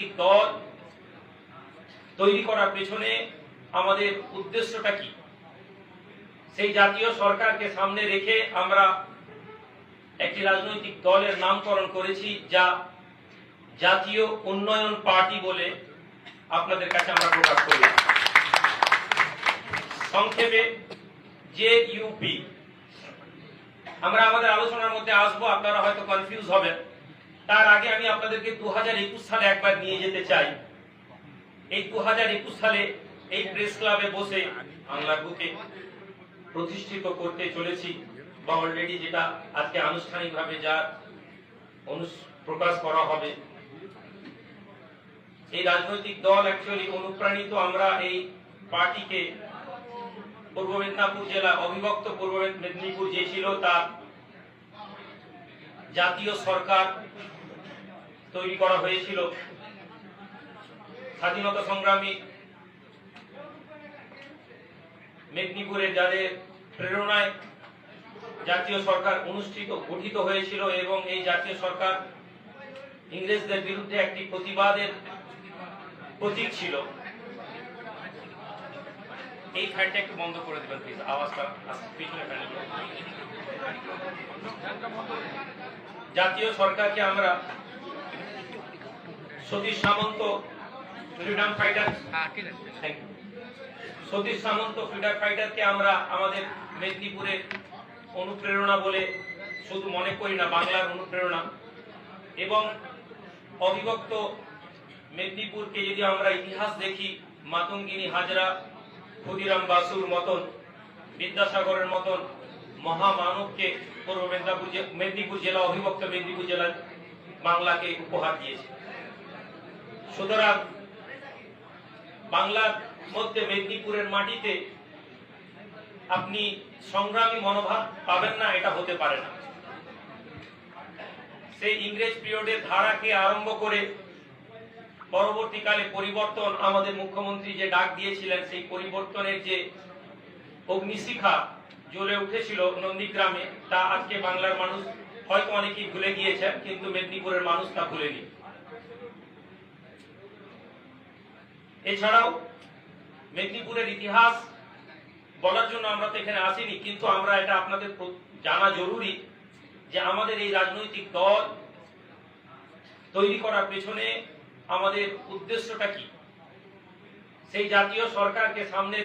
দল তৈরি করার পেছনে আমাদের উদ্দেশ্যটা কি? সেই জাতীয় সরকারকে সামনে রেখে আমরা একটি রাজনৈতিক দলের নামকরণ করেছি, যা জাতীয় উন্নয়ন পার্টি বলে আপনাদের কাছে আমরা প্রকাশ করি। সংক্ষেপে যে ইউপি আমরা আমাদের আলোচনার মধ্যে আসব, আপনারা হয়তো কনফিউজ হবেন। তার আগে আমি আপনাদেরকে দু হাজার একুশ সালে একবার নিয়ে যেতে চাই। এই দু সালে এই প্রেস ক্লাবে বসে বাংলার বুকে প্রতিষ্ঠিত করতে চলেছি বা অলরেডি যেটা আজকে আনুষ্ঠানিকভাবে যা প্রকাশ করা হবে। এই রাজনৈতিক দল অ্যাকচুয়ালি অনুপ্রাণিত আমরা এই পার্টিকে। পূর্ব মেদিনীপুর জেলা অবিভক্ত পূর্ব মেদিনীপুর যে ছিল তার জাতীয় সরকার তৈরি করা হয়েছিল। স্বাধীনতা সংগ্রামী মেদিনীপুরে যাদের প্রেরণায় জাতীয় সরকার অনুষ্ঠিত, গঠিত হয়েছিল এবং এই জাতীয় সরকার ইংরেজদের বিরুদ্ধে একটি প্রতিবাদের প্রতীক ছিল। এই ফ্যানটা একটু বন্ধ করে দেবেন প্লিজ আওয়াজটা পিছনে জাতীয় সরকারকে আমরা Satish Samanta freedom fighter thank you Satish Samanta freedom ফাইটারকে আমরা আমাদের মেদিনীপুরের অনুপ্রেরণা বলে শুধু মনে করি না বাংলার অনুপ্রেরণা। এবং অবিভক্ত মেদিনীপুরকে যদি আমরা ইতিহাস দেখি মাতঙ্গিনী হাজরা ক্ষুদিরাম বাসুর মতন বিদ্যাসাগরের মতন মহামানবকে পূর্ব মেদিনীপুর মেদিনীপুর জেলা অবিভক্ত মেদিনীপুর জেলা বাংলাকে উপহার দিয়েছে। সুতরাং বাংলার মধ্যে মেদিনীপুরের মাটিতে আপনি সংগ্রামী মনোভাব পাবেন না, এটা হতে পারে না। সেই ইংরেজ পিরিয়ডের ধারাকে আরম্ভ করে পরবর্তীকালে পরিবর্তন, আমাদের মুখ্যমন্ত্রী যে ডাক দিয়েছিলেন, সেই পরিবর্তনের যে অগ্নিশিখা জ্বলে উঠেছিল নন্দীগ্রামে, তা আজকে বাংলার মানুষ হয়তো অনেকেই ভুলে গিয়েছেন, কিন্তু মেদিনীপুরের মানুষ তা ভুলেনি। এছাড়াও মেদিনীপুরের ইতিহাস বলার জন্য আমরা তো এখানে আসিনি, কিন্তু আমরা এটা আপনাদের জানা জরুরি যে আমাদের এই রাজনৈতিক দল তৈরি করার পেছনে আমাদের উদ্দেশ্যটা কি? সেই জাতীয় সরকারকে সামনে